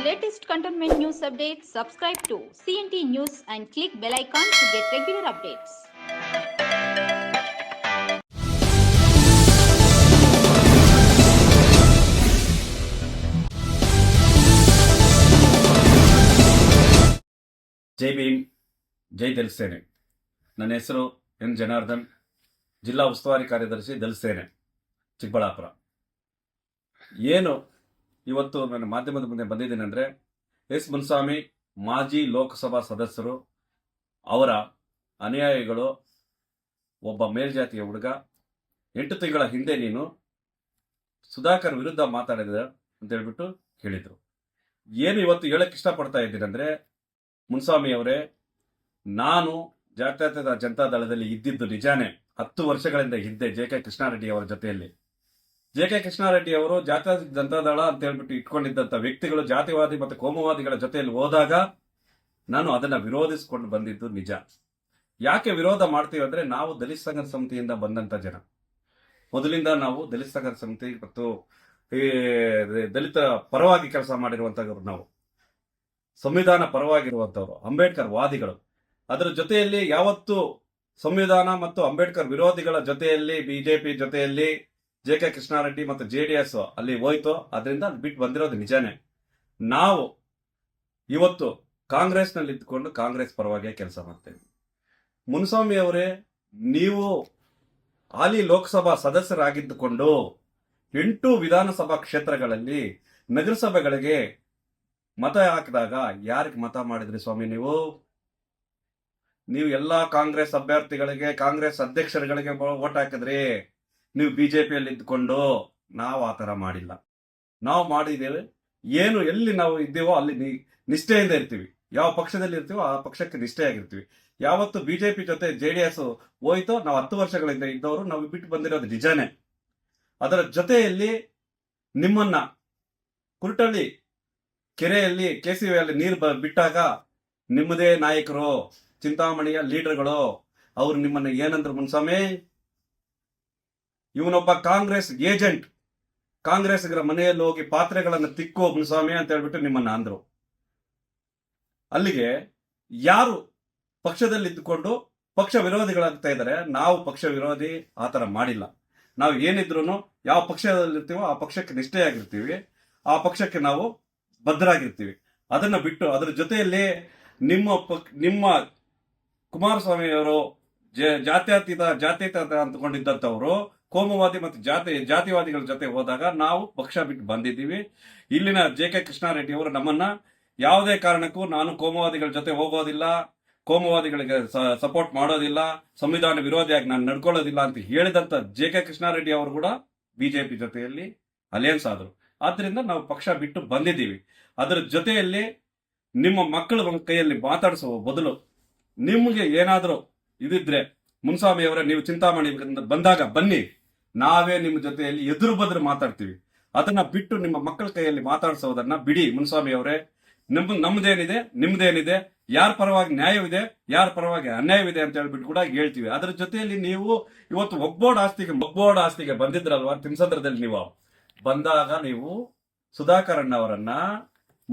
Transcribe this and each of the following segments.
latest cantonment news updates, subscribe to CNT News and click bell icon to get regular updates. ಜೈ ಭೀಮ್ ಜೈ ದಲಿಸೇನೆ ನನ್ನ ಹೆಸರು N Janardhan ಜಿಲ್ಲಾ ಉಸ್ತುವಾರಿ ಕಾರ್ಯದರ್ಶಿ ದಲಿಸೇನೆ ಚಿಕ್ಕಬಳ್ಳಾಪುರ ಏನು ಇವತ್ತು ನನ್ನ ಮಾಧ್ಯಮದ ಮುಂದೆ ಬಂದಿದ್ದೇನೆ ಅಂದರೆ ಎಸ್. ಮುನ್ಸ್ವಾಮಿ, ಮಾಜಿ ಲೋಕಸಭಾ ಸದಸ್ಯರು, ಅವರ ಅನುಯಾಯಿಗಳು, ಒಬ್ಬ ಮೇಲ್ಜಾತಿಯ ಹುಡುಗ, ಎಂಟು ತಿಂಗಳ ಹಿಂದೆ ನೀನು ಸುಧಾಕರ್ ವಿರುದ್ಧ ಮಾತಾಡಿದ ಅಂತ ಹೇಳ್ಬಿಟ್ಟು ಹೇಳಿದರು. ಏನು ಇವತ್ತು ಹೇಳಕ್ಕೆ ಇಷ್ಟಪಡ್ತಾ ಇದ್ದೀನಿ ಅಂದರೆ ಮುನ್ಸ್ವಾಮಿ ಅವರೇ, ನಾನು ಜಾತ್ಯತೀತ ಜನತಾ ದಳದಲ್ಲಿ ಇದ್ದಿದ್ದು ನಿಜಾನೇ ಹತ್ತು ವರ್ಷಗಳಿಂದ ಇದ್ದೆ ಜೆ ಕೆ ಕೃಷ್ಣಾರೆಡ್ಡಿ ಅವರ ಜೊತೆಯಲ್ಲಿ. ಜೆ ಕೆ ಕೃಷ್ಣಾರೆಡ್ಡಿ ಅವರು ಜಾತ್ಯತೀತ ಜನತಾ ದಳ ಅಂತ ಹೇಳ್ಬಿಟ್ಟು ಇಟ್ಕೊಂಡಿದ್ದಂತ ವ್ಯಕ್ತಿಗಳು ಜಾತಿವಾದಿ ಮತ್ತು ಕೋಮುವಾದಿಗಳ ಜೊತೆಯಲ್ಲಿ ಹೋದಾಗ ನಾನು ಅದನ್ನ ವಿರೋಧಿಸಿಕೊಂಡು ಬಂದಿದ್ದು ನಿಜ. ಯಾಕೆ ವಿರೋಧ ಮಾಡ್ತೀವಿ ಅಂದ್ರೆ ನಾವು ದಲಿತ ಸಂಘ ಸಮಿತಿಯಿಂದ ಬಂದಂತ ಜನ. ಮೊದಲಿಂದ ನಾವು ದಲಿತ ಸಂಘ ಸಮಿತಿ ಮತ್ತು ಈ ದಲಿತ ಪರವಾಗಿ ಕೆಲಸ ಮಾಡಿರುವಂತವ್ರು ನಾವು. ಸಂವಿಧಾನ ಪರವಾಗಿರುವಂತವ್ರು ಅಂಬೇಡ್ಕರ್ ವಾದಿಗಳು. ಅದರ ಜೊತೆಯಲ್ಲಿ ಯಾವತ್ತು ಸಂವಿಧಾನ ಮತ್ತು ಅಂಬೇಡ್ಕರ್ ವಿರೋಧಿಗಳ ಜೊತೆಯಲ್ಲಿ, ಬಿಜೆಪಿ ಜೊತೆಯಲ್ಲಿ ಜೆ ಕೆ ಕೃಷ್ಣಾರೆಡ್ಡಿ ಮತ್ತು ಜೆ ಡಿ ಎಸ್ ಅಲ್ಲಿ ಹೋಯ್ತು. ಅದರಿಂದ ಅಲ್ಲಿ ಬಿಟ್ಟು ಬಂದಿರೋದು ನಿಜಾನೇ. ನಾವು ಇವತ್ತು ಕಾಂಗ್ರೆಸ್ನಲ್ಲಿ ಇದ್ದುಕೊಂಡು ಕಾಂಗ್ರೆಸ್ ಪರವಾಗಿ ಕೆಲಸ ಮಾಡ್ತೇವೆ. ಮುನ್ಸ್ವಾಮಿ ಅವರೇ, ನೀವು ಹಾಲಿ ಲೋಕಸಭಾ ಸದಸ್ಯರಾಗಿದ್ದುಕೊಂಡು ಎಂಟು ವಿಧಾನಸಭಾ ಕ್ಷೇತ್ರಗಳಲ್ಲಿ ನಗರಸಭೆಗಳಿಗೆ ಮತ ಹಾಕಿದಾಗ ಯಾರಿಗೆ ಮತ ಮಾಡಿದ್ರಿ ಸ್ವಾಮಿ ನೀವು? ನೀವು ಎಲ್ಲಾ ಕಾಂಗ್ರೆಸ್ ಅಭ್ಯರ್ಥಿಗಳಿಗೆ, ಕಾಂಗ್ರೆಸ್ ಅಧ್ಯಕ್ಷರುಗಳಿಗೆ ಓಟ್ ಹಾಕಿದ್ರಿ. ನೀವು ಬಿ ಜೆ ಪಿಯಲ್ಲಿ ಇದ್ದುಕೊಂಡು ನಾವು ಆ ಥರ ಮಾಡಿಲ್ಲ. ನಾವು ಮಾಡಿದ್ದೇವೆ. ಏನು ಎಲ್ಲಿ ನಾವು ಇದ್ದೀವೋ ಅಲ್ಲಿ ನಿಷ್ಠೆಯಿಂದ ಇರ್ತೀವಿ. ಯಾವ ಪಕ್ಷದಲ್ಲಿ ಇರ್ತೀವೋ ಆ ಪಕ್ಷಕ್ಕೆ ನಿಷ್ಠೆಯಾಗಿರ್ತೀವಿ. ಯಾವತ್ತು ಬಿ ಜೆ ಪಿ ಜೊತೆ ಜೆ ಡಿ ಎಸ್ ಹೋಯ್ತೋ ನಾವು ಹತ್ತು ವರ್ಷಗಳಿಂದ ಇದ್ದವರು, ನಾವು ಬಿಟ್ಟು ಬಂದಿರೋದು ನಿಜಾನೇ. ಅದರ ಜೊತೆಯಲ್ಲಿ ನಿಮ್ಮನ್ನ ಕುರುಟಳ್ಳಿ ಕೆರೆಯಲ್ಲಿ ಕೆ ಸಿ ಕೆಸಿವಿಯಲ್ಲಿ ನೀರು ಬ- ಬಿಟ್ಟಾಗ ನಿಮ್ಮದೇ ನಾಯಕರು, ಚಿಂತಾಮಣಿಯ ಲೀಡರ್ಗಳು, ಅವರು ನಿಮ್ಮನ್ನ ಏನಂದ್ರು ಮುನ್ಸ್ವಾಮಿ? ಇವನೊಬ್ಬ ಕಾಂಗ್ರೆಸ್ ಏಜೆಂಟ್. ಕಾಂಗ್ರೆಸ್ಗರ ಮನೆಯಲ್ಲಿ ಹೋಗಿ ಪಾತ್ರೆಗಳನ್ನು ತಿಕ್ಕೋ ಸ್ವಾಮಿ ಅಂತ ಹೇಳ್ಬಿಟ್ಟು ನಿಮ್ಮನ್ನ ಅಂದ್ರು. ಅಲ್ಲಿಗೆ ಯಾರು ಪಕ್ಷದಲ್ಲಿ ಇದ್ದುಕೊಂಡು ಪಕ್ಷ ವಿರೋಧಿಗಳಾಗ್ತಾ ಇದ್ದಾರೆ, ನಾವು ಪಕ್ಷ ವಿರೋಧಿ ಆತರ ಮಾಡಿಲ್ಲ. ನಾವು ಏನಿದ್ರು ಯಾವ ಪಕ್ಷದಲ್ಲಿರ್ತೀವೋ ಆ ಪಕ್ಷಕ್ಕೆ ನಿಷ್ಠೆಯಾಗಿರ್ತೀವಿ, ಆ ಪಕ್ಷಕ್ಕೆ ನಾವು ಬದ್ಧರಾಗಿರ್ತೀವಿ ಅದನ್ನ ಬಿಟ್ಟು ಅದರ ಜೊತೆಯಲ್ಲಿ ನಿಮ್ಮ ಪಕ್, ನಿಮ್ಮ ಕುಮಾರಸ್ವಾಮಿ ಅವರು ಜ- ಜಾತ್ಯತೀತ ಜಾತ್ಯತೀತ ಅಂದ್ಕೊಂಡಿದ್ದಂಥವ್ರು ಕೋಮುವಾದಿ ಮತ್ತು ಜಾತಿ, ಜಾತಿವಾದಿಗಳ ಜೊತೆ ಹೋದಾಗ ನಾವು ಪಕ್ಷ ಬಿಟ್ಟು ಬಂದಿದ್ದೀವಿ. ಇಲ್ಲಿನ ಜೆ ಕೆ ಕೃಷ್ಣಾರೆಡ್ಡಿ ಅವರು ನಮ್ಮನ್ನ ಯಾವುದೇ ಕಾರಣಕ್ಕೂ ನಾನು ಕೋಮುವಾದಿಗಳ ಜೊತೆ ಹೋಗೋದಿಲ್ಲ, ಕೋಮುವಾದಿಗಳಿಗೆ ಸಪೋರ್ಟ್ ಮಾಡೋದಿಲ್ಲ, ಸಂವಿಧಾನ ವಿರೋಧಿಯಾಗಿ ನಾನು ನಡ್ಕೊಳ್ಳೋದಿಲ್ಲ ಅಂತ ಹೇಳಿದಂತ ಜೆ ಕೆ ಕೃಷ್ಣಾರೆಡ್ಡಿ ಅವರು ಕೂಡ ಬಿಜೆಪಿ ಜೊತೆಯಲ್ಲಿ ಅಲಿಯನ್ಸ್ ಆದರು. ಆದ್ರಿಂದ ನಾವು ಪಕ್ಷ ಬಿಟ್ಟು ಬಂದಿದ್ದೀವಿ. ಅದರ ಜೊತೆಯಲ್ಲಿ ನಿಮ್ಮ ಮಕ್ಕಳ ಕೈಯಲ್ಲಿ ಮಾತಾಡಿಸುವ ಬದಲು ನಿಮಗೆ ಏನಾದರೂ ಇದಿದ್ರೆ ಮುನ್ಸ್ವಾಮಿ ಅವರೇ ನೀವು ಚಿಂತಾಮಣಿ ಬಂದಾಗ ಬನ್ನಿ. ನಾವೇ ನಿಮ್ಮ ಜೊತೆಯಲ್ಲಿ ಎದುರು ಬದ್ರು ಮಾತಾಡ್ತೀವಿ. ಅದನ್ನ ಬಿಟ್ಟು ನಿಮ್ಮ ಮಕ್ಕಳ ಕೈಯಲ್ಲಿ ಮಾತಾಡಿಸೋದನ್ನ ಬಿಡಿ ಮುನ್ಸ್ವಾಮಿ ಅವರೇ. ನಿಮ್, ನಮ್ದೇನಿದೆ, ನಿಮ್ದೇನಿದೆ, ಯಾರ ಪರವಾಗಿ ನ್ಯಾಯವಿದೆ, ಯಾರ ಪರವಾಗಿ ಅನ್ಯಾಯವಿದೆ ಅಂತ ಹೇಳ್ಬಿಟ್ಟು ಕೂಡ ಹೇಳ್ತೀವಿ. ಅದರ ಜೊತೆಯಲ್ಲಿ ನೀವು ಇವತ್ತು ಒಗ್ಬೋರ್ಡ್ ಆಸ್ತಿಗೆ ಒಗ್ಬೋರ್ಡ್ ಆಸ್ತಿಗೆ ಬಂದಿದ್ರಲ್ವಾ? ತಿನ್ಸಂದ್ರದಲ್ಲಿ ನೀವು. ಬಂದಾಗ ನೀವು ಸುಧಾಕರ್ ಅಣ್ಣವರನ್ನ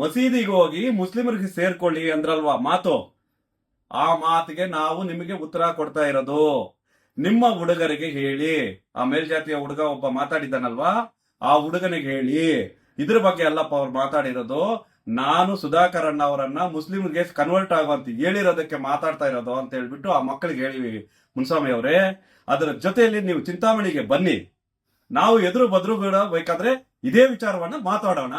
ಮಸೀದಿಗೆ ಹೋಗಿ ಮುಸ್ಲಿಮರಿಗೆ ಸೇರ್ಕೊಳ್ಳಿ ಅಂದ್ರಲ್ವಾ? ಮಾತು. ಆ ಮಾತಿಗೆ ನಾವು ನಿಮಗೆ ಉತ್ತರ ಕೊಡ್ತಾ ಇರೋದು. ನಿಮ್ಮ ಹುಡುಗರಿಗೆ ಹೇಳಿ. ಆ ಮೇಲ್ಜಾತಿಯ ಹುಡುಗ ಒಬ್ಬ ಮಾತಾಡಿದ್ದಾನಲ್ವಾ? ಆ ಹುಡುಗನಿಗೆ ಹೇಳಿ. ಇದ್ರ ಬಗ್ಗೆ ಅಲ್ಲಪ್ಪ ಅವ್ರು ಮಾತಾಡಿರೋದು, ನಾನು ಸುಧಾಕರ್ ಅಣ್ಣ ಅವರನ್ನ ಮುಸ್ಲಿಮ್ಗೆ ಕನ್ವರ್ಟ್ ಆಗುವಂತ ಹೇಳಿರೋದಕ್ಕೆ ಮಾತಾಡ್ತಾ ಇರೋದು ಅಂತ ಹೇಳ್ಬಿಟ್ಟು ಆ ಮಕ್ಕಳಿಗೆ ಹೇಳಿ ಮುನ್ಸ್ವಾಮಿ ಅವರೇ. ಅದರ ಜೊತೆಯಲ್ಲಿ ನೀವು ಚಿಂತಾಮಣಿಗೆ ಬನ್ನಿ. ನಾವು ಎದುರು ಬದ್ರು ಬೇಡ ಬೇಕಾದ್ರೆ ಇದೇ ವಿಚಾರವನ್ನ ಮಾತಾಡೋಣ.